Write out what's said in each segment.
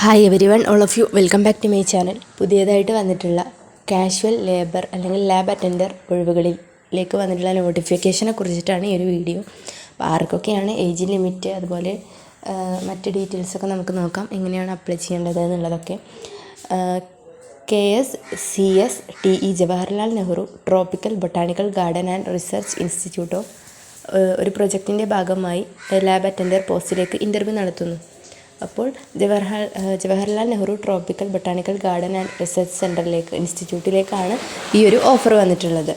Hi everyone all of you welcome back to my channel പുതിയതായിട്ട് വന്നിട്ടുള്ള casual labour അല്ലെങ്കിൽ lab attender ഒഴിവുകളിലേക്ക് വന്നിട്ടുള്ള നോട്ടിഫിക്കേഷനെ കുറിച്ചിട്ടാണ് ഈ ഒരു വീഡിയോ അപ്പോൾ ആർക്കൊക്കെയാണ് ഏജ് ലിമിറ്റ് അതുപോലെ മറ്റ് ഡീറ്റെയിൽസൊക്കെ നമുക്ക് നോക്കാം. എങ്ങനെയാണ് അപ്ലൈ ചെയ്യേണ്ടത് എന്നുള്ളതൊക്കെ. K S C S T E Jawaharlal Nehru tropical botanical garden and research institute of ഒരു പ്രൊജക്റ്റിന്റെ ഭാഗമായി ലാബ് അറ്റൻഡർ പോസ്റ്റിലേക്ക് ഇന്റർവ്യൂ നടത്തുന്നു. അപ്പോൾ Jawaharlal Jawaharlal Nehru tropical botanical garden and research സെന്ററിലേക്ക് ഇൻസ്റ്റിറ്റ്യൂട്ടിലേക്കാണ് ഈ ഒരു ഓഫർ വന്നിട്ടുള്ളത്.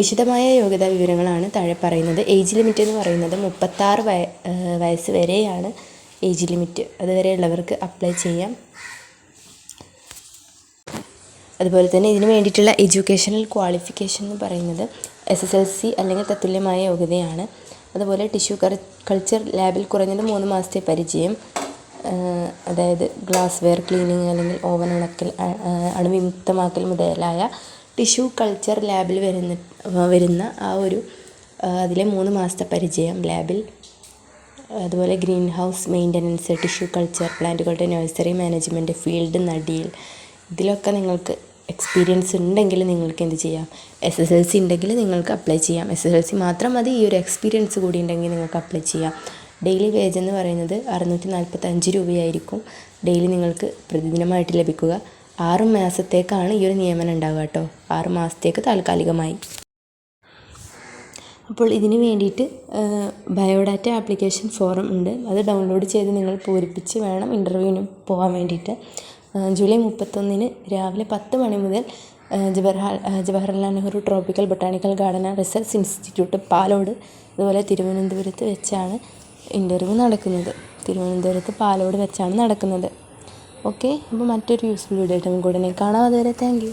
വിശദമായ യോഗ്യതാ വിവരങ്ങളാണ് താഴെ പറയുന്നത്. ഏജ് ലിമിറ്റ് എന്ന് പറയുന്നത് മുപ്പത്താറ് വയ വയസ്സ് വരെയാണ് ഏജ് ലിമിറ്റ് അതുവരെയുള്ളവർക്ക് അപ്ലൈ ചെയ്യാം. അതുപോലെ തന്നെ ഇതിന് വേണ്ടിയിട്ടുള്ള എഡ്യൂക്കേഷണൽ ക്വാളിഫിക്കേഷൻ എന്ന് പറയുന്നത് എസ് എസ് എൽ സി അല്ലെങ്കിൽ തത്തുല്യമായ യോഗ്യതയാണ്. അതുപോലെ ടിഷ്യൂ കൾച്ചർ ലാബിൽ കുറഞ്ഞത് മൂന്ന് മാസത്തെ പരിചയം. അതായത് ഗ്ലാസ് വെയർ ക്ലീനിങ് അല്ലെങ്കിൽ ഓവൻ ഉണക്കൽ അ- അണുവിമുക്തമാക്കൽ മുതലായ ടിഷ്യൂ കൾച്ചർ ലാബിൽ വരുന്ന വരുന്ന ആ ഒരു അതിലെ മൂന്ന് മാസത്തെ പരിചയം. ലാബിൽ അതുപോലെ green house maintenance tissue culture പ്ലാന്റുകളുടെ നഴ്സറി മാനേജ്മെന്റ് ഫീൽഡ് നടിയിൽ ഇതിലൊക്കെ നിങ്ങൾക്ക് എക്സ്പീരിയൻസ് ഉണ്ടെങ്കിൽ നിങ്ങൾക്ക് എന്ത് ചെയ്യാം? എസ് എസ് എൽ സി ഉണ്ടെങ്കിൽ നിങ്ങൾക്ക് അപ്ലൈ ചെയ്യാം. എസ് എസ് എൽ സി മാത്രം മതി. ഈ ഒരു എക്സ്പീരിയൻസ് കൂടി ഉണ്ടെങ്കിൽ നിങ്ങൾക്ക് അപ്ലൈ ചെയ്യാം. ഡെയിലി വേജ് എന്ന് പറയുന്നത് അറുന്നൂറ്റി നാൽപ്പത്തഞ്ച് രൂപയായിരിക്കും. ഡെയിലി നിങ്ങൾക്ക് പ്രതിദിനമായിട്ട് ലഭിക്കുക. ആറ് മാസത്തേക്കാണ് ഈ ഒരു നിയമനം ഉണ്ടാവുക കേട്ടോ. ആറ് മാസത്തേക്ക് താൽക്കാലികമായി. അപ്പോൾ ഇതിന് വേണ്ടിയിട്ട് ബയോഡാറ്റ ആപ്ലിക്കേഷൻ ഫോറം ഉണ്ട്. അത് ഡൗൺലോഡ് ചെയ്ത് നിങ്ങൾ പൂരിപ്പിച്ച് വേണം ഇന്റർവ്യൂവിന് പോകാൻ വേണ്ടിയിട്ട്. ജൂലൈ മുപ്പത്തൊന്നിന് രാവിലെ പത്ത് മണി മുതൽ Jawaharlal Jawaharlal Nehru tropical botanical garden and research institute Palode അതുപോലെ തിരുവനന്തപുരത്ത് വെച്ചാണ് ഇന്റർവ്യൂ നടക്കുന്നത്. തിരുവനന്തപുരത്ത് പാലോട് വെച്ചാണ് നടക്കുന്നത്. ഓക്കെ അപ്പോൾ മറ്റൊരു യൂസ്ഫുൾ വീഡിയോ ആയിട്ട് നമുക്ക് ഉടനെ കാണാം. അതുവരെ താങ്ക് യു